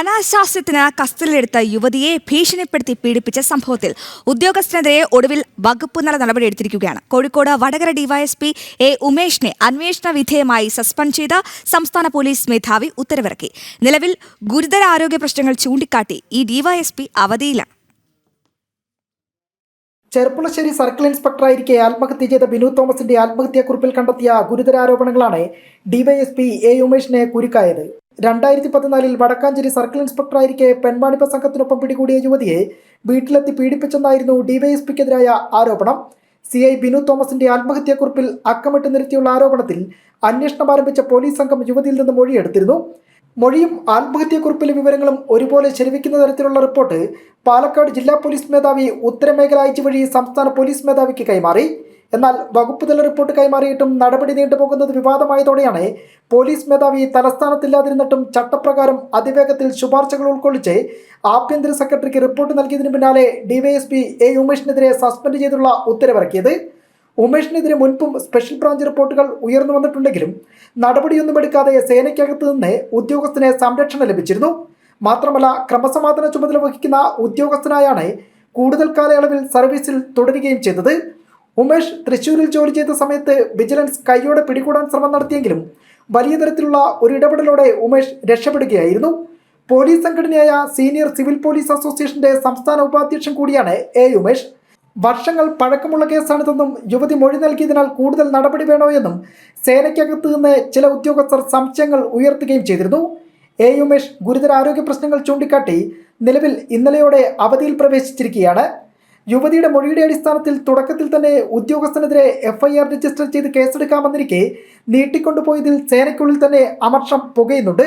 അനാശാസ്യത്തിന് കസ്റ്റഡിയിലെടുത്ത യുവതിയെ ഭീഷണിപ്പെടുത്തി പീഡിപ്പിച്ച സംഭവത്തിൽ ഉദ്യോഗസ്ഥനെതിരെ ഒടുവിൽ വകുപ്പ് നല നടപടി എടുത്തിരിക്കുകയാണ്. കോഴിക്കോട് വടകര ഡിവൈഎസ്പി എ ഉമേഷിനെ അന്വേഷണ വിധേയമായി സസ്പെൻഡ് ചെയ്ത സംസ്ഥാന പോലീസ് മേധാവി ഉത്തരവിറക്കി. നിലവിൽ ഗുരുതര ആരോഗ്യ പ്രശ്നങ്ങൾ ചൂണ്ടിക്കാട്ടി ഈ ഡിവൈഎസ്പി അവധിയിലാണ്. ചെർപ്പുളശ്ശേരി സർക്കിൾ ഇൻസ്പെക്ടർ ആയിരിക്കെ ആത്മഹത്യ ചെയ്ത ബിനു തോമസിന്റെ ആത്മഹത്യാക്കുറിപ്പിൽ കണ്ടെത്തിയ ഗുരുതരാരോപണങ്ങളാണ് ഡിവൈഎസ്പി എ ഉമേഷിനെ കുരുക്കായത്. രണ്ടായിരത്തി പതിനാലിൽ വടക്കാഞ്ചേരി സർക്കിൾ ഇൻസ്പെക്ടറായിരിക്കെ പെൺവാണിപ്പ സംഘത്തിനൊപ്പം പിടികൂടിയ യുവതിയെ വീട്ടിലെത്തി പീഡിപ്പിച്ചെന്നായിരുന്നു ഡിവൈഎസ്പിക്കെതിരായ ആരോപണം. സി ഐ ബിനു തോമസിന്റെ ആത്മഹത്യാക്കുറിപ്പിൽ അക്കമിട്ട് നിരത്തിയുള്ള ആരോപണത്തിൽ അന്വേഷണം ആരംഭിച്ച പോലീസ് സംഘം യുവതിയിൽ നിന്ന് മൊഴിയെടുത്തിരുന്നു. മൊഴിയും ആത്മഹത്യാക്കുറിപ്പിലെ വിവരങ്ങളും ഒരുപോലെ ശരിവയ്ക്കുന്ന തരത്തിലുള്ള റിപ്പോർട്ട് പാലക്കാട് ജില്ലാ പോലീസ് മേധാവി ഉത്തരമേഖല അയച്ചു വഴി സംസ്ഥാന പോലീസ് മേധാവിക്ക് കൈമാറി. എന്നാൽ വകുപ്പ് തല റിപ്പോർട്ട് കൈമാറിയിട്ടും നടപടി നീണ്ടുപോകുന്നത് വിവാദമായതോടെയാണ് പോലീസ് മേധാവി തലസ്ഥാനത്തില്ലാതിരുന്നിട്ടും ചട്ടപ്രകാരം അതിവേഗത്തിൽ ശുപാർശകൾ ഉൾക്കൊള്ളിച്ച് ആഭ്യന്തര സെക്രട്ടറിക്ക് റിപ്പോർട്ട് നൽകിയതിന് പിന്നാലെ ഡിവൈഎസ്പി എ ഉമേഷിനെതിരെ സസ്പെൻഡ് ചെയ്തുള്ള ഉത്തരവിറക്കിയത്. ഉമേഷിനെതിരെ മുൻപും സ്പെഷ്യൽ ബ്രാഞ്ച് റിപ്പോർട്ടുകൾ ഉയർന്നു വന്നിട്ടുണ്ടെങ്കിലും നടപടിയൊന്നും എടുക്കാതെ സേനയ്ക്കകത്ത് നിന്ന് ഉദ്യോഗസ്ഥന് സംരക്ഷണം ലഭിച്ചിരുന്നു. മാത്രമല്ല ക്രമസമാധാന ചുമതല വഹിക്കുന്ന ഉദ്യോഗസ്ഥനായാണ് കൂടുതൽ കാലയളവിൽ സർവീസിൽ തുടരുകയും ചെയ്തത്. ഉമേഷ് തൃശൂരിൽ ജോലി ചെയ്ത സമയത്ത് വിജിലൻസ് കൈയോടെ പിടികൂടാൻ ശ്രമം നടത്തിയെങ്കിലും വലിയ തരത്തിലുള്ള ഒരു ഇടപെടലോടെ ഉമേഷ് രക്ഷപ്പെടുകയായിരുന്നു. പോലീസ് സംഘടനയായ സീനിയർ സിവിൽ പോലീസ് അസോസിയേഷന്റെ സംസ്ഥാന ഉപാധ്യക്ഷൻ കൂടിയാണ് എ ഉമേഷ്. വർഷങ്ങൾ പഴക്കമുള്ള കേസാണിതെന്നും യുവതി മൊഴി നൽകിയതിനാൽ കൂടുതൽ നടപടി വേണോ എന്നും സേനയ്ക്കകത്ത് നിന്ന് ചില ഉദ്യോഗസ്ഥർ സംശയങ്ങൾ ഉയർത്തുകയും ചെയ്തിരുന്നു. എ ഉമേഷ് ഗുരുതര ആരോഗ്യ പ്രശ്നങ്ങൾ ചൂണ്ടിക്കാട്ടി നിലവിൽ ഇന്നലെയോടെ അവധിയിൽ പ്രവേശിച്ചിരിക്കുകയാണ്. യുവതിയുടെ മൊഴിയുടെ അടിസ്ഥാനത്തിൽ തുടക്കത്തിൽ തന്നെ ഉദ്യോഗസ്ഥനെതിരെ എഫ്ഐആർ രജിസ്റ്റർ ചെയ്ത് കേസെടുക്കാമെന്നിരിക്കെ നീട്ടിക്കൊണ്ടുപോയതിൽ സേനയ്ക്കുള്ളിൽ തന്നെ അമർഷം പുകയുന്നുണ്ട്.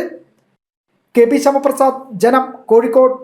കെ പി ശ്യാമപ്രസാദ് ജനം കോഴിക്കോട്.